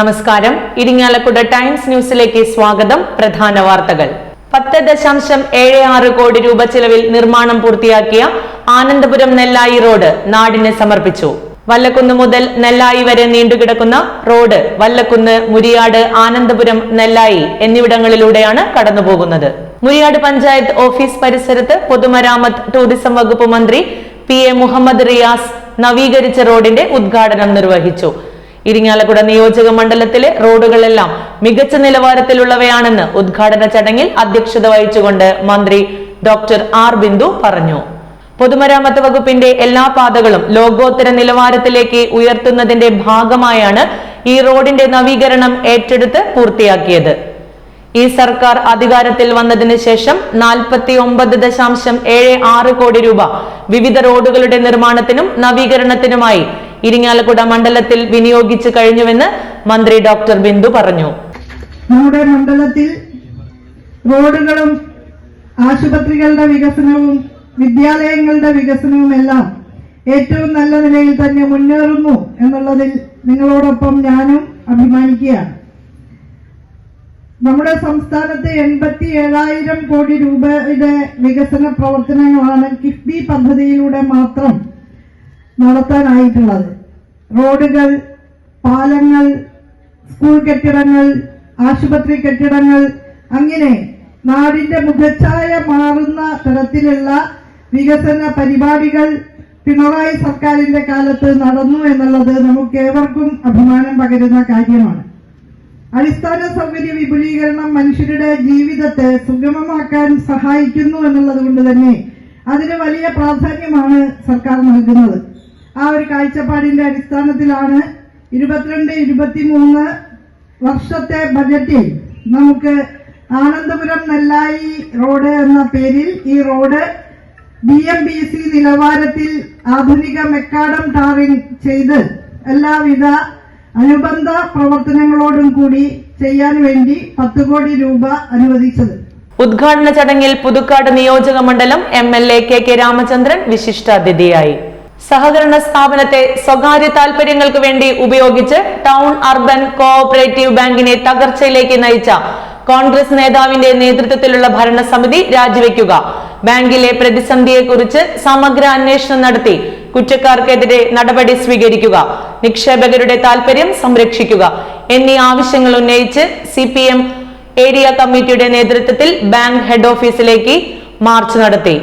നമസ്കാരം. ഇരിങ്ങാലക്കുട ടൈംസ് ന്യൂസിലേക്ക് സ്വാഗതം. പ്രധാന വാർത്തകൾ. പത്ത് ദശാംശം ഏഴ് ആറ് കോടി രൂപ ചെലവിൽ നിർമ്മാണം പൂർത്തിയാക്കിയ ആനന്ദപുരം നെല്ലായി റോഡ് നാടിന് സമർപ്പിച്ചു. വല്ലക്കുന്ന് മുതൽ നെല്ലായി വരെ നീണ്ടുകിടക്കുന്ന റോഡ് വല്ലക്കുന്ന് മുരിയാട് ആനന്ദപുരം നെല്ലായി എന്നിവിടങ്ങളിലൂടെയാണ് കടന്നുപോകുന്നത്. മുരിയാട് പഞ്ചായത്ത് ഓഫീസ് പരിസരത്ത് പൊതുമരാമത്ത് ടൂറിസം വകുപ്പ് മന്ത്രി പി എ മുഹമ്മദ് റിയാസ് നവീകരിച്ച റോഡിന്റെ ഉദ്ഘാടനം നിർവഹിച്ചു. ഇരിങ്ങാലക്കുട നിയോജക മണ്ഡലത്തിലെ റോഡുകളെല്ലാം മികച്ച നിലവാരത്തിലുള്ളവയാണെന്ന് ഉദ്ഘാടന ചടങ്ങിൽ അധ്യക്ഷത വഹിച്ചുകൊണ്ട് മന്ത്രി ഡോക്ടർ ആർ ബിന്ദു പറഞ്ഞു. പൊതുമരാമത്ത് വകുപ്പിന്റെ എല്ലാ പാതകളും ലോകോത്തര നിലവാരത്തിലേക്ക് ഉയർത്തുന്നതിന്റെ ഭാഗമായാണ് ഈ റോഡിന്റെ നവീകരണം ഏറ്റെടുത്ത് പൂർത്തിയാക്കിയത്. ഈ സർക്കാർ അധികാരത്തിൽ വന്നതിന് ശേഷം നാൽപ്പത്തി ഒമ്പത് ദശാംശം ഏഴ് ആറ് കോടി രൂപ വിവിധ റോഡുകളുടെ നിർമ്മാണത്തിനും നവീകരണത്തിനുമായി ഇരിങ്ങാലക്കുട മണ്ഡലത്തിൽ വിനിയോഗിച്ചു കഴിഞ്ഞുവെന്ന് മന്ത്രി ഡോക്ടർ ബിന്ദു പറഞ്ഞു. നമ്മുടെ മണ്ഡലത്തിൽ റോഡുകളും ആശുപത്രികളുടെ വികസനവും വിദ്യാലയങ്ങളുടെ വികസനവും എല്ലാം ഏറ്റവും നല്ല നിലയിൽ തന്നെ മുന്നേറുന്നു എന്നുള്ളതിൽ നിങ്ങളോടൊപ്പം ഞാനും അഭിമാനിക്കുകയാണ്. നമ്മുടെ സംസ്ഥാനത്ത് എൺപത്തി ഏഴായിരം കോടി രൂപയുടെ വികസന പ്രവർത്തനങ്ങളാണ് കിഫ്ബി പദ്ധതിയിലൂടെ മാത്രം നടത്താനായിട്ടുള്ളത്. റോഡുകൾ പാലങ്ങൾ സ്കൂൾ കെട്ടിടങ്ങൾ ആശുപത്രി കെട്ടിടങ്ങൾ അങ്ങനെ നാടിന്റെ മുഖച്ഛായ മാറുന്ന തരത്തിലുള്ള വികസന പരിപാടികൾ പിണറായി സർക്കാരിന്റെ കാലത്ത് നടന്നു എന്നുള്ളത് നമുക്ക് ഏവർക്കും അഭിമാനം പകരുന്ന കാര്യമാണ്. അടിസ്ഥാന സൗകര്യ വിപുലീകരണം മനുഷ്യരുടെ ജീവിതത്തെ സുഗമമാക്കാൻ സഹായിക്കുന്നു എന്നുള്ളത് കൊണ്ട് തന്നെ അതിന് വലിയ പ്രാധാന്യമാണ് സർക്കാർ നൽകുന്നത്. ആ ഒരു കാഴ്ചപ്പാടിന്റെ അടിസ്ഥാനത്തിലാണ് ഇരുപത്തിരണ്ട് ഇരുപത്തിമൂന്ന് വർഷത്തെ ബജറ്റിൽ നമുക്ക് ആനന്ദപുരം നെല്ലായി റോഡ് എന്ന പേരിൽ ഈ road B M B C നിലവാരത്തിൽ ആധുനിക മെക്കാഡം ടാറിംഗ് ചെയ്ത് എല്ലാവിധ അനുബന്ധ പ്രവർത്തനങ്ങളോടും കൂടി ചെയ്യാൻ വേണ്ടി പത്ത് കോടി രൂപ അനുവദിച്ചത്. ഉദ്ഘാടന ചടങ്ങിൽ പുതുക്കാട് നിയോജക മണ്ഡലം M L A K K Ramachandran വിശിഷ്ടാതിഥിയായി. സഹകരണ സ്ഥാപനത്തെ സ്വകാര്യ താൽപര്യങ്ങൾക്ക് വേണ്ടി ഉപയോഗിച്ച് ടൗൺ അർബൻ കോഓപ്പറേറ്റീവ് ബാങ്കിനെ തകർച്ചയിലേക്ക് നയിച്ച കോൺഗ്രസ് നേതാവിന്റെ നേതൃത്വത്തിലുള്ള ഭരണസമിതി രാജിവെക്കുക. ബാങ്കിലെ പ്രതിസന്ധിയെക്കുറിച്ച് സമഗ്ര അന്വേഷണം നടത്തി കുറ്റക്കാർക്കെതിരെ നടപടി സ്വീകരിക്കുക. നിക്ഷേപകരുടെ താൽപര്യം സംരക്ഷിക്കുക എന്നീ ആവശ്യങ്ങൾ ഉന്നയിച്ച് സി പി എം ഏരിയ കമ്മിറ്റിയുടെ നേതൃത്വത്തിൽ ബാങ്ക് ഹെഡ് ഓഫീസിലേക്ക് മാർച്ച് നടത്തി.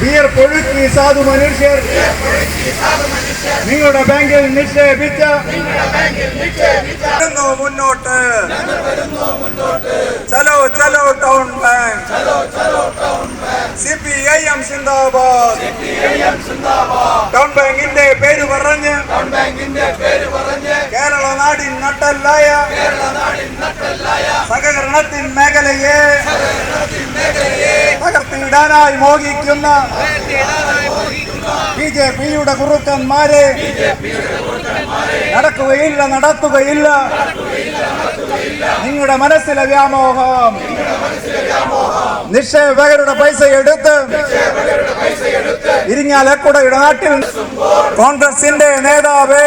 ബിയർ പൊഴുക്കി സാധു മനുഷ്യർ. നിങ്ങളുടെ ബാങ്കിൽ നിക്ഷേപിച്ച മുന്നോട്ട്. ചലോ ചലോ town bank. C P I M Zindabad. Town ബാങ്കിന്റെ പേര് പറഞ്ഞ് കേരള നാടിൻ നട്ടല്ലായ സഹകരണത്തിൻ മേഖലയെ തകർത്തിടാനായി മോഹിക്കുന്ന ബി ജെ പിയുടെ കുറുക്കന്മാരെ നടക്കുകയില്ല നടത്തുകയില്ല. നിങ്ങളുടെ മനസ്സിലെ വ്യാമോഹം. നിക്ഷേപകരുടെ പൈസ എടുത്ത് ഇരിങ്ങാലക്കുടയുടെ നാട്ടിൽ കോൺഗ്രസിന്റെ നേതാവേ.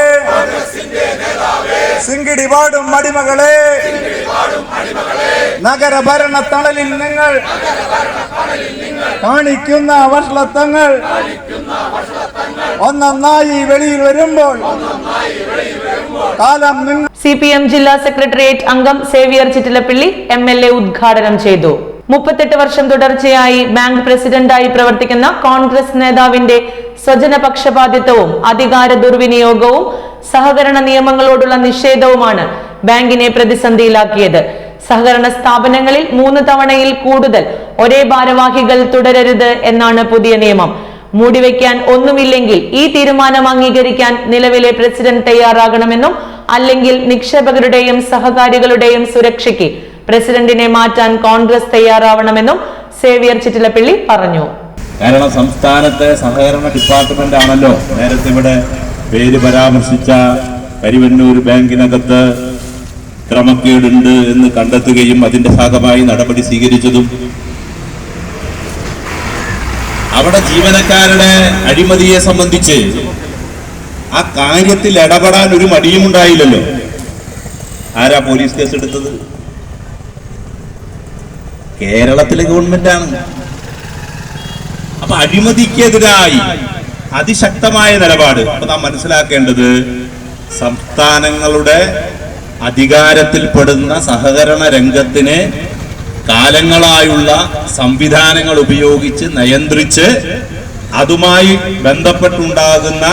സിങ്കിടി പാടും അടിമകളെ. നഗരഭരണ തണലിൽ നിങ്ങൾ കാണിക്കുന്ന വഷളത്തങ്ങൾ ഒന്നൊന്നായി വെളിയിൽ വരുമ്പോൾ കാലം സി പി എം ജില്ലാ സെക്രട്ടേറിയറ്റ് അംഗം Xavier Chittilappilly M L A ഉദ്ഘാടനം ചെയ്തു. മുപ്പത്തെട്ട് വർഷം തുടർച്ചയായി ബാങ്ക് പ്രസിഡന്റായി പ്രവർത്തിക്കുന്ന കോൺഗ്രസ് നേതാവിന്റെ സ്വജന പക്ഷപാതിത്വവും അധികാര ദുർവിനിയോഗവും സഹകരണ നിയമങ്ങളോടുള്ള നിഷേധവുമാണ് ബാങ്കിനെ പ്രതിസന്ധിയിലാക്കിയത്. സഹകരണ സ്ഥാപനങ്ങളിൽ മൂന്ന് തവണയിൽ കൂടുതൽ ഒരേ ഭാരവാഹികൾ തുടരരുത് എന്നാണ് പുതിയ നിയമം. മൂടിവെക്കാൻ ഒന്നുമില്ലെങ്കിൽ ഈ തീരുമാനം അംഗീകരിക്കാൻ നിലവിലെ പ്രസിഡന്റ് തയ്യാറാകണമെന്നും അല്ലെങ്കിൽ നിക്ഷേപകരുടെയും സഹകാരികളുടെയും സുരക്ഷയ്ക്ക് പ്രസിഡന്റിനെ മാറ്റാൻ കോൺഗ്രസ് തയ്യാറാവണമെന്നും സേവിയർ ചിറ്റിലപ്പള്ളി പറഞ്ഞു. കാരണം സംസ്ഥാനത്തെ സഹകരണ ഡിപ്പാർട്ട്മെന്റ് ആണല്ലോ നേരത്തെ ഇവിടെ പേര് പരാമർശിച്ച കരിവണ്ണൂർ ബാങ്കിനകത്ത് ക്രമക്കേടുണ്ട് എന്ന് കണ്ടെത്തുകയും അതിന്റെ ഭാഗമായി നടപടി സ്വീകരിച്ചതും അവിടെ ജീവനക്കാരുടെ അഴിമതിയെ സംബന്ധിച്ച് ആ കാര്യത്തിൽ ഇടപെടാൻ ഒരു മടിയും ഉണ്ടായില്ലല്ലോ. ആരാ പോലീസ് കേസ് എടുത്തത് കേരളത്തിലെ ഗവൺമെന്റാണ്. അപ്പൊ അഴിമതിക്കെതിരായി അതിശക്തമായ നിലപാട്. അപ്പൊ നാം മനസ്സിലാക്കേണ്ടത് സംസ്ഥാനങ്ങളുടെ അധികാരത്തിൽപ്പെടുന്ന സഹകരണ രംഗത്തിന് കാലങ്ങളായുള്ള സംവിധാനങ്ങൾ ഉപയോഗിച്ച് നിയന്ത്രിച്ച് അതുമായി ബന്ധപ്പെട്ടുണ്ടാകുന്ന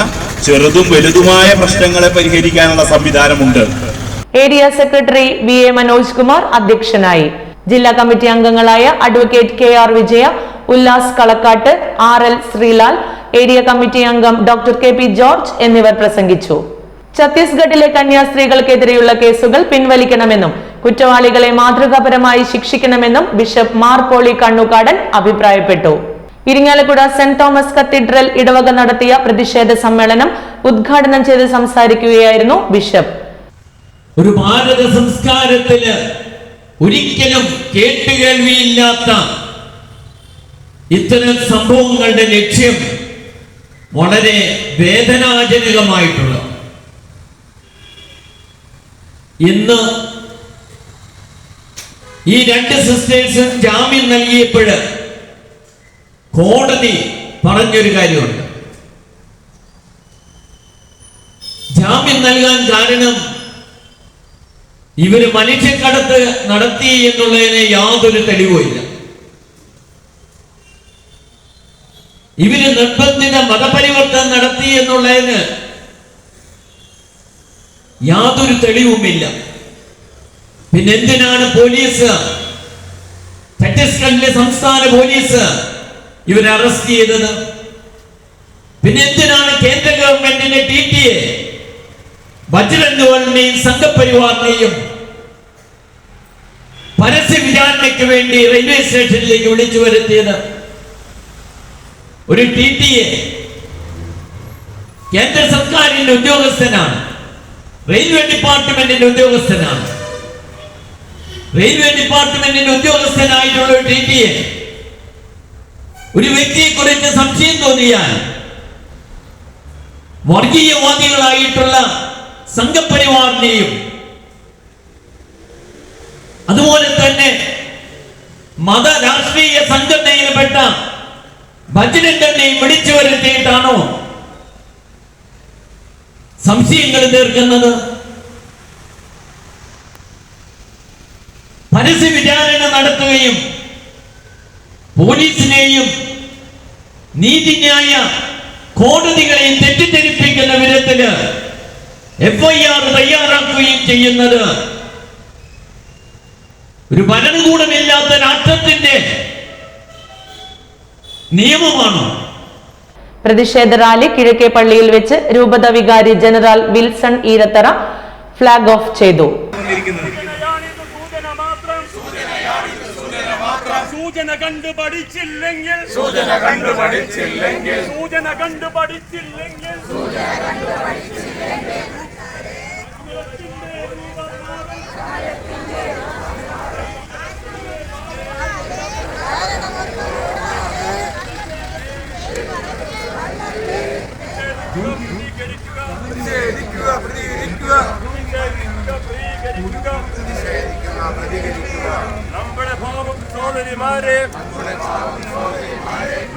ചെറുതും വലുതുമായ പ്രശ്നങ്ങളെ പരിഹരിക്കാനുള്ള സംവിധാനമുണ്ട്. Area secretary V A Manoj Kumar അധ്യക്ഷനായി. ജില്ലാ കമ്മിറ്റി അംഗങ്ങളായ advocate K R Vijaya Ullas Kalakkattu R L Sreelal area committee അംഗം ഡോക്ടർ കെ പി ജോർജ് എന്നിവർ പ്രസംഗിച്ചു. ഛത്തീസ്ഗഡിലെ കന്യാസ്ത്രീകൾക്കെതിരെയുള്ള കേസുകൾ പിൻവലിക്കണമെന്നും കുറ്റവാളികളെ മാതൃകാപരമായി ശിക്ഷിക്കണമെന്നും ബിഷപ്പ് മാർ പോളി കണ്ണുകാടൻ അഭിപ്രായപ്പെട്ടു. ഇരിങ്ങാലക്കുട സെന്റ് തോമസ് കത്തീഡ്രൽ ഇടവക നടത്തിയ പ്രതിഷേധ സമ്മേളനം ഉദ്ഘാടനം ചെയ്ത് സംസാരിക്കുകയായിരുന്നു ബിഷപ്പ്. ഒരു ഭാരത സംസ്കാരത്തിൽ ഒരിക്കലും കേട്ടുകേൾവിയില്ലാത്ത ഇത്തരം സംഭവങ്ങളുടെ ലക്ഷ്യം വളരെ വേദനാജനകമായിട്ടുള്ള ഇന്ന് ഈ രണ്ട് സിസ്റ്റേഴ്സും ജാമ്യം നൽകിയപ്പോൾ കോടതി പറഞ്ഞൊരു കാര്യമുണ്ട്. ജാമ്യം നൽകാൻ കാരണം ഇവർ മനുഷ്യക്കടത്ത് നടത്തി എന്നുള്ളതിന് യാതൊരു തെളിവുമില്ല. ഇവർ നിർബന്ധിത മതപരിവർത്തനം നടത്തി എന്നുള്ളതിന് യാതൊരു തെളിവുമില്ല. പിന്നെ എന്തിനാണ് പോലീസ്? ഛത്തീസ്ഗഡിലെ സംസ്ഥാന പോലീസ് ഇവരെ അറസ്റ്റ് ചെയ്തത്? പിന്നെ എന്തിനാണ് കേന്ദ്ര ഗവൺമെന്റിന്റെ ടി ടി എ ബജ്രംഗവലിനെയും സംഘപരിവാറിനെയും പരസ്യ വിചാരണയ്ക്ക് വേണ്ടി റെയിൽവേ സ്റ്റേഷനിലേക്ക് വിളിച്ചു വരുത്തിയത്? ഒരു ടി ടി എ കേന്ദ്ര സർക്കാരിന്റെ ഉദ്യോഗസ്ഥനാണ്. റെയിൽവേ ഡിപ്പാർട്ട്മെന്റിന്റെ ഉദ്യോഗസ്ഥനാണ്. റെയിൽവേ ഡിപ്പാർട്ട്മെന്റിന്റെ ഉദ്യോഗസ്ഥനായിട്ടുള്ള ഒരു ടി ഒരു വ്യക്തിയെ കുറിച്ച് സംശയം തോന്നിയാൽ വർഗീയവാദികളായിട്ടുള്ള സംഘപരിവാറിനെയും അതുപോലെ തന്നെ മത രാഷ്ട്രീയ സംഘടനയിൽപ്പെട്ട ഭജനന്റെയും വിളിച്ചു വരുത്തിയിട്ടാണോ സംശയങ്ങൾ തീർക്കുന്നത് പരസ്യ വിചാരണ നടത്തുകയും പോലീസിനെയും നീതിന്യായ കോടതികളെയും തെറ്റിദ്ധരിപ്പിക്കുന്ന വിധത്തിൽ എഫ്ഐആർ തയ്യാറാക്കുകയും ചെയ്യുന്നത് ഒരു ഭരണകൂടമില്ലാത്ത രാഷ്ട്രത്തിന്റെ നിയമമാണോ? പ്രതിഷേധ റാലി കിഴക്കേ പള്ളിയിൽ വെച്ച് രൂപത വികാരി general Wilson Eerathara flag off ചെയ്തു. സൂചന മാത്രം സൂചന കണ്ടു പഠിച്ചില്ലെങ്കിൽ സൂചന കണ്ടു പഠിച്ചില്ലെങ്കിൽ സൂചന കണ്ടു പഠിച്ചില്ലെങ്കിൽ നമ്മുടെ ഭാവം സോദരിമാരെ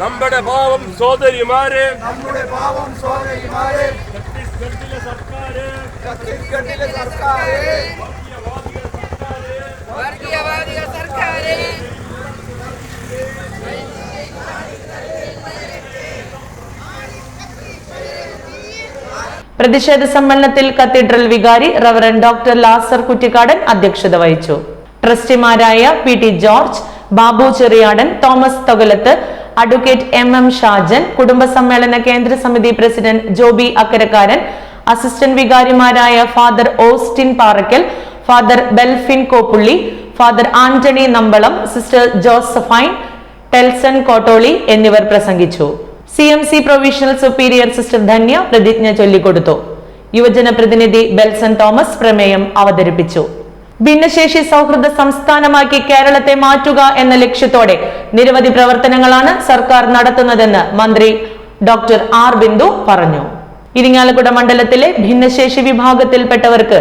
നമ്മുടെ ഭാവം സോദരിമാരെ നമ്മുടെ പാവം സോദരിമാരെ ഛത്തീസ്ഗഡിലെ സർക്കാര് ഛത്തീസ്ഗഡിലെ സർക്കാരെ വർഗീയവാദിക സർക്കാരെ പ്രതിഷേധ സമ്മേളനത്തിൽ കത്തീഡ്രൽ വികാരി റവറൻ ഡോക്ടർ ലാസർ കുറ്റിക്കാടൻ അധ്യക്ഷത വഹിച്ചു. ട്രസ്റ്റിമാരായ P T George Babu Cheriyadan Thomas Thokalath advocate M M Shajan കുടുംബ സമ്മേളന കേന്ദ്ര സമിതി president Joby Akkarakkaran assistant വികാരിമാരായ father Austin Parakkal father Belfin Koppully father Antony Nambalam sister Josephine Telson Kottoli എന്നിവർ പ്രസംഗിച്ചു. C M C provincial superior sister Dhanya പ്രതിജ്ഞ ചൊല്ലിക്കൊടുത്തു. യുവജന പ്രതിനിധി ബെൽസൺ തോമസ് പ്രമേയം അവതരിപ്പിച്ചു. ഭിന്നശേഷി സൗഹൃദ സംസ്ഥാനമാക്കി കേരളത്തെ മാറ്റുക എന്ന ലക്ഷ്യത്തോടെ നിരവധി പ്രവർത്തനങ്ങളാണ് സർക്കാർ നടത്തുന്നതെന്ന് മന്ത്രി ഡോക്ടർ ആർ ബിന്ദു പറഞ്ഞു. ഇരിങ്ങാലക്കുട മണ്ഡലത്തിലെ ഭിന്നശേഷി വിഭാഗത്തിൽപ്പെട്ടവർക്ക്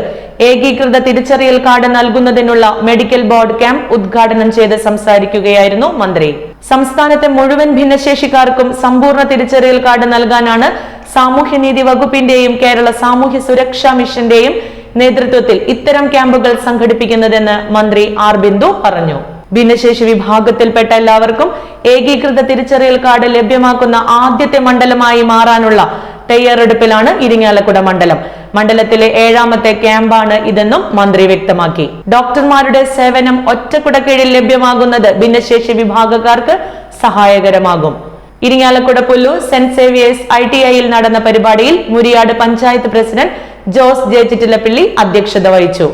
ഏകീകൃത തിരിച്ചറിയൽ കാർഡ് നൽകുന്നതിനുള്ള മെഡിക്കൽ ബോർഡ് ക്യാമ്പ് ഉദ്ഘാടനം ചെയ്ത് സംസാരിക്കുകയായിരുന്നു മന്ത്രി. സംസ്ഥാനത്തെ മുഴുവൻ ഭിന്നശേഷിക്കാർക്കും സമ്പൂർണ തിരിച്ചറിയൽ കാർഡ് നൽകാനാണ് സാമൂഹ്യനീതി വകുപ്പിന്റെയും കേരള സാമൂഹ്യ സുരക്ഷാ മിഷന്റെയും നേതൃത്വത്തിൽ ഇത്തരം ക്യാമ്പുകൾ സംഘടിപ്പിക്കുന്നതെന്ന് മന്ത്രി ആർ ബിന്ദു പറഞ്ഞു. ഭിന്നശേഷി വിഭാഗത്തിൽപ്പെട്ട എല്ലാവർക്കും ഏകീകൃത തിരിച്ചറിയൽ കാർഡ് ലഭ്യമാക്കുന്ന ആദ്യത്തെ മണ്ഡലമായി മാറാനുള്ള തയ്യാറെടുപ്പിലാണ് ഇരിങ്ങാലക്കുട മണ്ഡലം. മണ്ഡലത്തിലെ ഏഴാമത്തെ ക്യാമ്പാണ് ഇതെന്നും മന്ത്രി വ്യക്തമാക്കി. ഡോക്ടർമാരുടെ സേവനം ഒറ്റക്കുട കീഴിൽ ലഭ്യമാകുന്നത് ഭിന്നശേഷി വിഭാഗക്കാർക്ക് സഹായകരമാകും. Irinjalakuda Pullur saint Xavier's I T ഐയിൽ നടന്ന പരിപാടിയിൽ Muriyad panchayat president Jose J Chittilappilly അധ്യക്ഷത വഹിച്ചു.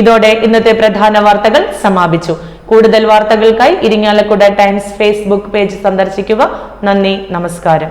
ഇതോടെ ഇന്നത്തെ പ്രധാന വാർത്തകൾ സമാപിച്ചു. കൂടുതൽ വാർത്തകൾക്കായി ഇരിങ്ങാലക്കുട ടൈംസ് ഫേസ്ബുക്ക് പേജ് സന്ദർശിക്കുക. നന്ദി നമസ്കാരം.